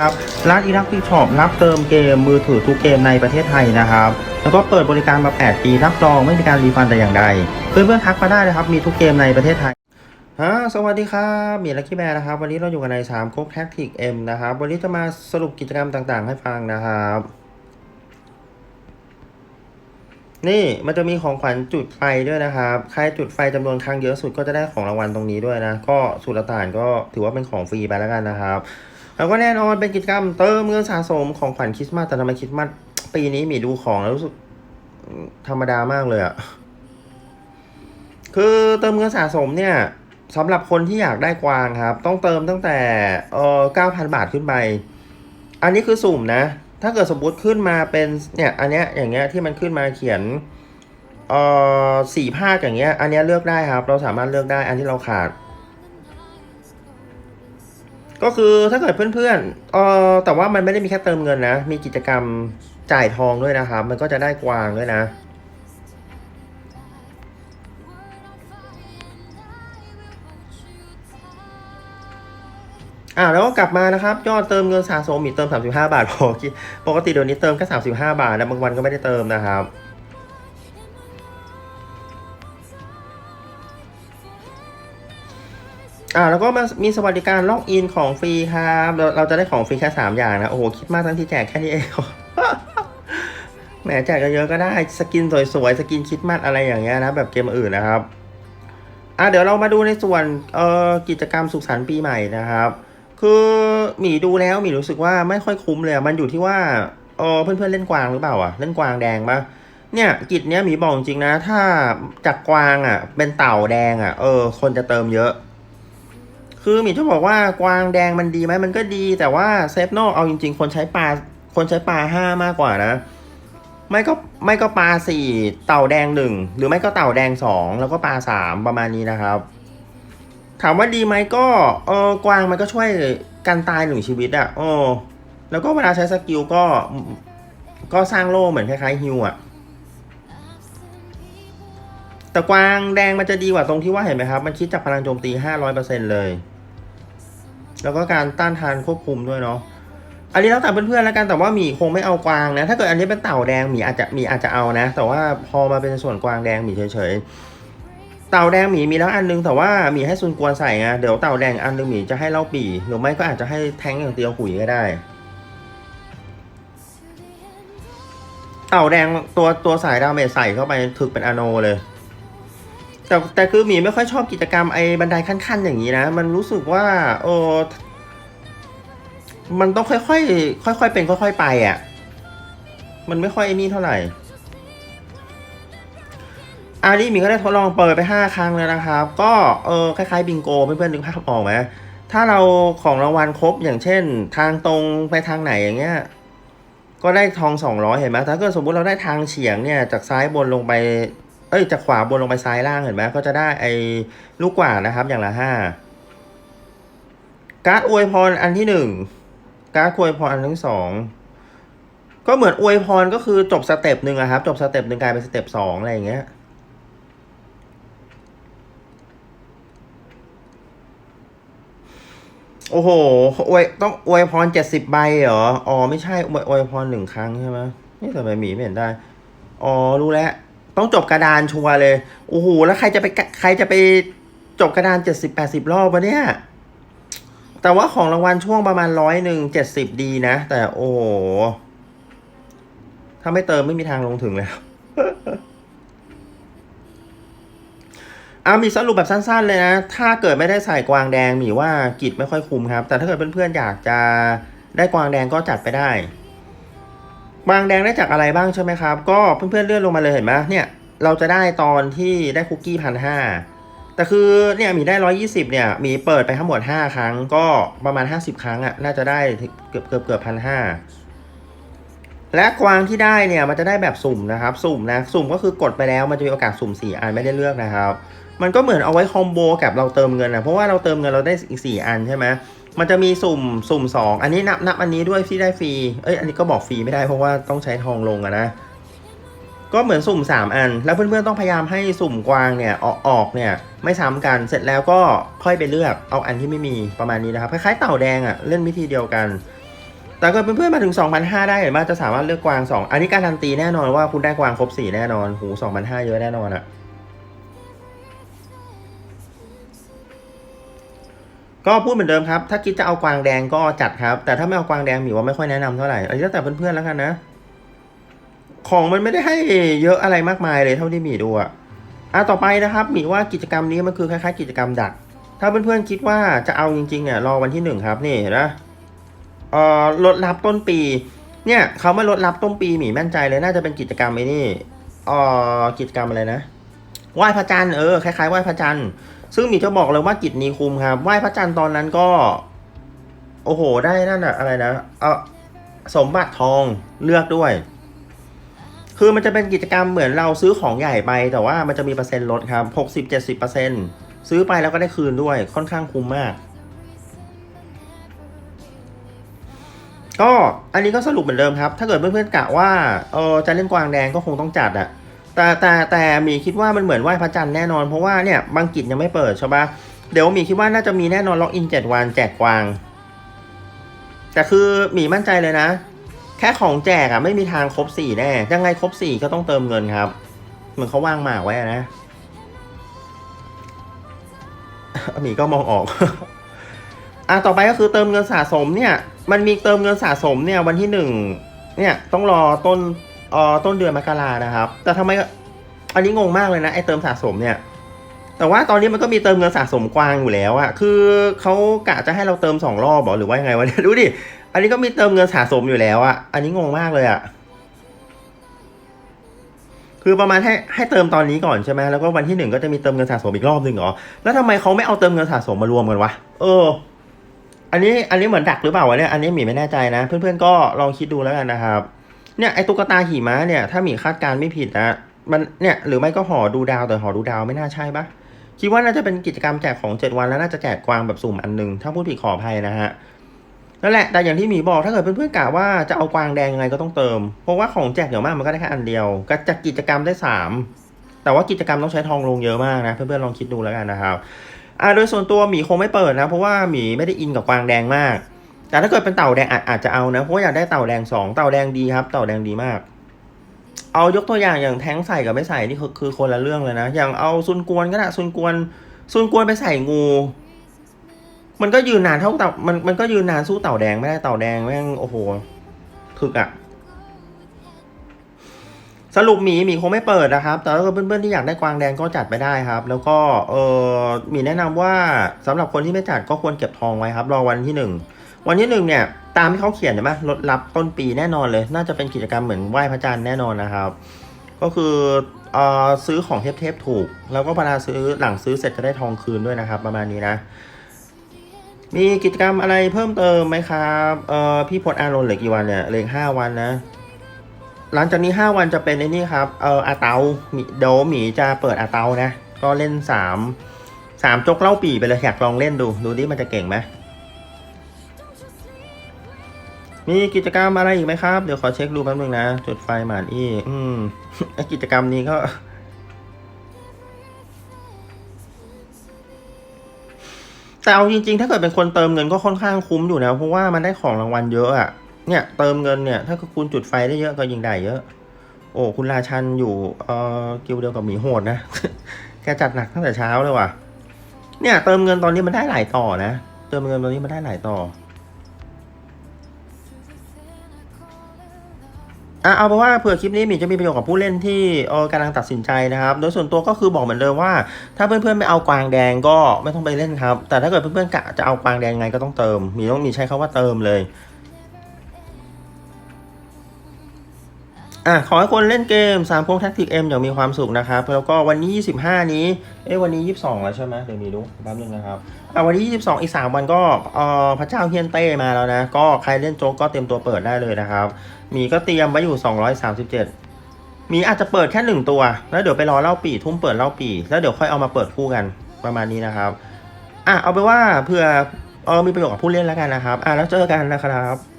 ครับร้านอีรักที่ช็อปรับเติมเกมมือถือทุกเกมในประเทศไทยนะครับ แล้วก็เปิดบริการมา 8 ปีรับรองไม่มีการรีฟันแต่อย่างใด เพื่อนๆทักมาได้นะครับ มีทุกเกมในประเทศไทยฮะสวัสดีครับมีลักกี้แบร์นะครับ วันนี้เราอยู่กันใน3โคกแท็กติกเอ็มนะครับ วันนี้จะมาสรุปกิจกรรมต่างๆ ให้ฟังนะครับ นี่มันจะมีของขวัญจุดไฟด้วยนะครับ ใครจุดไฟจำนวนครั้งเยอะสุดก็จะได้ของรางวัลตรงนี้ด้วยนะ ก็สุดละต่านก็ถือว่าเป็นของฟรีไปแล้วกันนะครับ แล้วก็แน่นอนเป็นกิจกรรมเติมเงินสะสมของขวัญคริสต์มาสแต่ทำไมคริสต์มาสปีนี้มีดูของแล้วรู้สึกธรรมดามากเลยอะคือเติมเงินสะสมเนี่ยสำหรับคนที่อยากได้กวางครับ ต้องเติมตั้งแต่เออเก้าพันบาทขึ้นไป อันนี้คือสุ่มนะ ถ้าเกิดสมมติขึ้นมาเป็นเนี่ยอันเนี้ยอย่างเงี้ยที่มันขึ้นมาเขียนเอ่อสี่ภาคอย่างเงี้ย อันเนี้ยเลือกได้ครับ เราสามารถเลือกได้อันที่เราขาด ก็คือถ้าเกิดเพื่อนๆเอ่อแต่ว่ามันไม่ได้มีแค่เติมเงินนะ มีกิจกรรมจ่ายทองด้วยนะครับ มันก็จะได้กวางด้วยนะ อ่าแล้วก็กลับมานะครับ ยอดเติมเงินสะสมมีเติม 35 บาทพอปกติเดี๋ยวนี้เติมแค่35 บาทนะบางวันก็ไม่ได้เติมนะครับ อ่าแล้วก็มีสวัสดิการล็อกอินของฟรีครับเราเราจะได้ของฟรีแค่3อย่างนะ โอ้โห คิดมากทั้งที่แจกแค่นี้เองแหมแจกเยอะก็ได้ สกินสวยๆ สกินคิดมัดอะไรอย่างเงี้ยนะ แบบเกมอื่นนะครับอะเดี๋ยวเรามาดูในส่วนเอ่อกิจกรรมสุขสันต์ปีใหม่นะครับ คือหมีดูแล้วหมีรู้สึกว่าไม่ค่อยคุ้มเลยมันอยู่ที่ว่าเออเพื่อนๆเล่นกวางหรือเปล่าอะเล่นกวางแดงปะเนี่ยกิจเนี้ยหมีบอกจริงนะ ถ้าจากกวางอะ เป็นเต่าแดงอะเออคนจะเติมเยอะ คือหมีจะบอกว่ากวางแดงมันดีไหมมันก็ดี แต่ว่าเซฟโนเอาจริง ๆ คนใช้ปลาคนใช้ปลาห้ามากกว่านะ ไม่ก็ไม่ก็ปลาสี่เต่าแดงหนึ่งหรือไม่ก็เต่าแดงสองแล้วก็ปลาสามประมาณนี้นะครับ ถามว่าดีไหมก็เออกวางมันก็ช่วยกันตายหนึ่งชีวิตอะ่ะโอ้แล้วก็เวลาใช้สกิลก็ก็สร้างโล่เหมือนคล้ายๆฮิวอะ่ะแต่กวางแดงมันจะดีกว่าตรงที่ว่าเห็นไหมครับ มันคิดจากพลังโจมตี 500%เลย แล้วก็การต้านทานควบคุมด้วยเนาะอันนี้แล้วแต่เพื่อนๆแล้วกันแต่ว่าหมีคงไม่เอากวางนะ ถ้าเกิดอันนี้เป็นเต่าแดงหมีอาจจะหมีอาจจะเอานะ แต่ว่าพอมาเป็นส่วนกวางแดงหมีเฉยๆเต่าแดงหมีมีแล้วอันนึงแต่ว่าหมีให้ซุนกวนใส่ไงเดี๋ยวเต่าแดงอันนึงหมีจะให้เล่าปี่หรือไม่ก็อาจจะให้แทงอย่างเตียวหุยก็ได้ เต่าแดงตัวตัวสายดาเมจใส่เข้าไปถึกเป็นอโนเลย แต่แต่คือหมีไม่ค่อยชอบกิจกรรมไอ้บันไดขั้นๆ อย่างนี้นะ มันรู้สึกว่าโอ้มันต้องค่อยๆค่อยๆเป็นค่อยๆไปอะ มันไม่ค่อยไอ้นี่เท่าไหร่อารีหมีก็ได้ทดลองเปิดไป 5 ครั้งแล้วนะครับ ก็เออคล้ายๆบิงโกเพื่อนๆนึกภาพออกไหมถ้าเราของรางวัลครบอย่างเช่น ทางตรงไปทางไหนอย่างเงี้ย ก็ได้ทอง 200 เห็นไหมถ้าเกิดสมมุติเราได้ทางเฉียงเนี่ย จากซ้ายบนลงไป เอ้ยจากขวาบนลงไปซ้ายล่างเห็นไหมก็จะได้ไอ้ลูกกว่านะครับ อย่างละห้าการ์ดอวยพรอันที่หนึ่งการ์ดอวยพรอันที่สองก็เหมือนอวยพรก็คือจบสเต็ปหนึ่งอะครับ จบสเต็ปหนึ่งกลายเป็นสเต็ปสองอะไรอย่างเงี้ยโอ้โหอวยต้องอวยพรเจ็ดสิบใบเหรอ อ๋อ ไม่ใช่อวยอวยพรหนึ่งครั้งใช่ไหมนี่ทำไมหมีไม่เห็นได้ อ๋อ รู้แล้ว ต้องจบกระดานชัวร์เลย โอ้โห แล้วใครจะไปใครจะไปจบกระดานเจ็ดสิบแปดสิบรอบวะเนี่ย แต่ว่าของรางวัลช่วงประมาณร้อยหนึ่งเจ็ดสิบดีนะ แต่โอ้โห ถ้าไม่เติมไม่มีทางลงถึงแล้วเอามีสรุปแบบสั้น ๆ เลยนะ ถ้าเกิดไม่ได้ใส่กวางแดงหมีว่ากิจไม่ค่อยคุ้มครับ แต่ถ้าเกิดเพื่อนๆอยากจะได้กวางแดงก็จัดไปได้ วางแดงได้จากอะไรบ้างใช่ไหมครับ ก็เพื่อนๆเลื่อนลงมาเลยเห็นไหมเนี่ยเราจะได้ตอนที่ได้คุกกี้พันห้าแต่คือเนี่ยมีได้ร้อยี่สิบเนี่ยมีเปิดไปทั้งหมดห้าครั้งก็ประมาณห้าสิบครั้งอะ่ะน่าจะได้เกือบเกือบเกือบพันห้าและกวางที่ได้เนี่ยมันจะได้แบบสุ่มนะครับสุ่มนะสุ่มก็คือกดไปแล้วมันจะมีโอกาสสุ่มสี่อันไม่ได้เลือกนะครับ มันก็เหมือนเอาไว้คอมโบกับเราเติมเงินนะเพราะว่าเราเติมเงินเราได้อีกสี่อันใช่ไหม มันจะมีสุ่มสุ่มสองอันนี้นับนับอันนี้ด้วยที่ได้ฟรีเอ้ยอันนี้ก็บอกฟรีไม่ได้เพราะว่าต้องใช้ทองลงอะนะก็เหมือนสุ่มสามอัน แล้วเพื่อนๆต้องพยายามให้สุ่มกวางเนี่ยออกออกเนี่ยไม่ซ้ำกันเสร็จแล้วก็ค่อยไปเลือกเอาอันที่ไม่มีประมาณนี้นะครับคล้ายๆเต่าแดงอะ่ะเล่นวิธีเดียวกัน แต่ก็เพื่อนๆมาถึง 2,500 ได้เห็นไหมจะสามารถเลือกกวาง 2 อันนี้การันตีแน่นอนว่าคุณได้กวางครบ 4 แน่นอนหู2,500 เยอะแน่นอนอะ ก็พูดเหมือนเดิมครับ ถ้าคิดจะเอากวางแดงก็จัดครับ แต่ถ้าไม่เอากวางแดงหมีว่าไม่ค่อยแนะนำเท่าไหร่อันนี้แล้วแต่เพื่อนๆแล้วกันนะ ของมันไม่ได้ให้เยอะอะไรมากมายเลยเท่าที่หมีดูอะอะต่อไปนะครับหมีว่ากิจกรรมนี้มันคือคล้ายๆกิจกรรมดัก ถ้าเพื่อนๆคิดว่าจะเอาจริงๆเนี่ยรอวันที่หนึ่งครับนี่เห็นไหมเอ่อลดรับต้นปี เนี่ยเขาไมาลดรับต้นปีหมีแม่นใจเลยน่าจะเป็นกิจกรรมไอ้นี่เอ่อกิจกรรมอะไรนะ ไหว้พระจันทร์เออคล้ายๆไหว้พระจันทร์ซึ่งมีจะบอกเลยว่ากิจนี้คุมครับไหว้พระจันทร์ตอนนั้นก็ โอ้โห ได้นั่นอะอะไรนะเออสมบัติทองเลือกด้วย คือมันจะเป็นกิจกรรมเหมือนเราซื้อของใหญ่ไปแต่ว่ามันจะมีเปอร์เซ็นต์ลดครับหกสิบเจ็ดสิบเปอร์เซ็นต์ซื้อไปแล้วก็ได้คืนด้วยค่อนข้างคุ้มมาก ก็อันนี้ก็สรุปเหมือนเดิมครับ ถ้าเกิดเพื่อนๆกะว่าเออจะเล่นกวางแดงก็คงต้องจัดอะ แต่แต่แต่หมีคิดว่ามันเหมือนไหว้พระจันทร์แน่นอนเพราะว่าเนี่ยบางกิจยังไม่เปิดใช่ปะเดี๋ยวหมีคิดว่าน่าจะมีแน่นอนล็อกอินเจ็ดวันแจกกวางแต่คือหมีมั่นใจเลยนะ แค่ของแจกอะไม่มีทางครบสี่แน่ยังไงครบสี่ก็ต้องเติมเงินครับ เหมือนเขาว่างหมากไว้นะหมีก็มองออกอะต่อไปก็คือเติมเงินสะสมเนี่ย มันมีเติมเงินสะสมเนี่ยวันที่หนึ่งเนี่ยต้องรอต้น ออต้นเดือนมกรานะครับ แต่ทำไมอันนี้งงมากเลยนะไอเติมสะสมเนี่ย แต่ว่าตอนนี้มันก็มีเติมเงินสะสมกวางอยู่แล้วอะคือเขากะจะให้เราเติมสองรอบหรือว่ายังไงวะเนี่ยดูดิอันนี้ก็มีเติมเงินสะสมอยู่แล้วอะอันนี้งงมากเลยอะคือประมาณให้ให้เติมตอนนี้ก่อนใช่ไหมแล้วก็วันที่หนึ่งก็จะมีเติมเงินสะสมอีกรอบหนึ่งเหรอ แล้วทำไมเขาไม่เอาเติมเงินสะสมมารวมกันวะ เออ อันนี้อันนี้เหมือนดักหรือเปล่าวะเนี่ย อันนี้หมีไม่แน่ใจนะ เพื่อนๆก็ลองคิดดูแล้วกันนะครับ เนี่ยไอตุ๊กตาหิมะเนี่ยถ้าหมีคาดการณ์ไม่ผิดนะมันเนี่ยหรือไม่ก็หอดูดาวแต่หอดูดาวไม่น่าใช่ปะคิดว่าน่าจะเป็นกิจกรรมแจกของเจ็ดวันแล้วน่าจะแจกกวางแบบสุ่มอันหนึ่งถ้าพูดผิดขออภัยนะฮะนั่นแหละแต่อย่างที่หมีบอกถ้าเกิดเพื่อนๆกะว่าจะเอากวางแดงยังไงก็ต้องเติม เพราะว่าของแจกเดี๋ยวมากมันก็ได้แค่อันเดียวก็จากกิจกรรมได้สามแต่ว่ากิจกรรมต้องใช้ทองลงเยอะมากนะเพื่อนๆลองคิดดูแล้วกันนะครับอ่าโดยส่วนตัวหมีคงไม่เปิดนะ เพราะว่าหมีไม่ได้อินกับกวางแดงมาก แต่ถ้าเกิดเป็นเต่าแดงอาจอาจจะเอานะเพราะอยากได้เต่าแดงสองเต่าแดงดีครับ เต่าแดงดีมาก เอายกตัวอย่างอย่างแท้งใส่กับไม่ใส่นี่คือคือคนละเรื่องเลยนะ อย่างเอาซุนกวนก็ได้ซุนกวนซุนกวนไปใส่งู มันก็ยืนนานเท่าเต่ามันมันก็ยืนนานสู้เต่าแดงไม่ได้เต่าแดงแม่งโอ้โหถึกอะสรุปหมีหมีคงไม่เปิดนะครับ แต่ถ้าเกิดเพื่อนๆที่อยากได้กวางแดงก็จัดไปได้ครับ แล้วก็เออหมีแนะนำว่าสำหรับคนที่ไม่จัดก็ควรเก็บทองไว้ครับ รอวันที่หนึ่ง วันที่หนึ่งเนี่ยตามที่เขาเขียนใช่ไหมลดรับต้นปีแน่นอนเลย น่าจะเป็นกิจกรรมเหมือนไหว้พระจันทร์แน่นอนนะครับ ก็คือเอ่อซื้อของเทปๆถูก แล้วก็เวลาซื้อหลังซื้อเสร็จจะได้ทองคืนด้วยนะครับ ประมาณนี้นะ มีกิจกรรมอะไรเพิ่มเติมไหมครับเอ่อพี่พลอานนท์เหลือกี่วันเนี่ยเหลืออกห้าวันนะ หลังจากนี้ห้าวันจะเป็นไอ้นี่ครับเอ่ออาเตามีเดี๋ยวหมีจะเปิดอาเตานะ ก็เล่นสามสามจกเล่าปีไปเลยอยากลองเล่นดู ดูดิมันจะเก่งไหม มีกิจกรรมอะไรอีกไหมครับ เดี๋ยวขอเช็คดูแป๊บนึงนะ จุดไฟหมานอี้ อืมไอกิจกรรมนี้ก็ แต่เอาจริงๆ ถ้าเกิดเป็นคนเติมเงินก็ค่อนข้างคุ้มอยู่นะ เพราะว่ามันได้ของรางวัลเยอะอะเนี่ยเติมเงินเนี่ย ถ้าคุณจุดไฟได้เยอะก็ยิงได้เยอะ โอ้คุณราชันอยู่เอ่อกิลเดียวกับหมีโหดนะ แกจัดหนักตั้งแต่เช้าเลยว่ะ เนี่ยเติมเงินตอนนี้มันได้หลายต่อนะ เติมเงินตอนนี้มันได้หลายต่อ อะเอาเป็นว่าเผื่อคลิปนี้มีจะมีประโยชน์กับผู้เล่นที่เออกำลังตัดสินใจนะครับ โดยส่วนตัวก็คือบอกเหมือนเดิมว่า ถ้าเพื่อนๆไม่เอากวางแดงก็ไม่ต้องไปเล่นครับ แต่ถ้าเกิดเพื่อนๆกะจะเอากวางแดงไงก็ต้องเติม มีต้องมีใช้คาว่าเติมเลย อะขอให้คนเล่นเกมสามพวงแท็กติกเอ็มอย่างมีความสุขนะครับแล้วก็วันนี้ 25 นี้เอ้วันนี้ 22 แล้วใช่ไหมเดี๋ยวมีดูแป๊บนึงนะครับอะวันที่22 อีก 3 วันก็เอ่อพระเจ้าเฮียนเต้มาแล้วนะ ก็ใครเล่นโจ๊กก็เตรียมตัวเปิดได้เลยนะครับ มีก็เตรียมไว้อยู่ 237 มีอาจจะเปิดแค่หนึ่งตัว แล้วเดี๋ยวไปรอเล่าปีทุ่มเปิดเล่าปี แล้วเดี๋ยวค่อยเอามาเปิดคู่กันประมาณนี้นะครับอะเอาไปว่าเผื่อเออมีประโยชน์กับผู้เล่นแล้วกันนะครับอะแล้วเจอกันนะครับ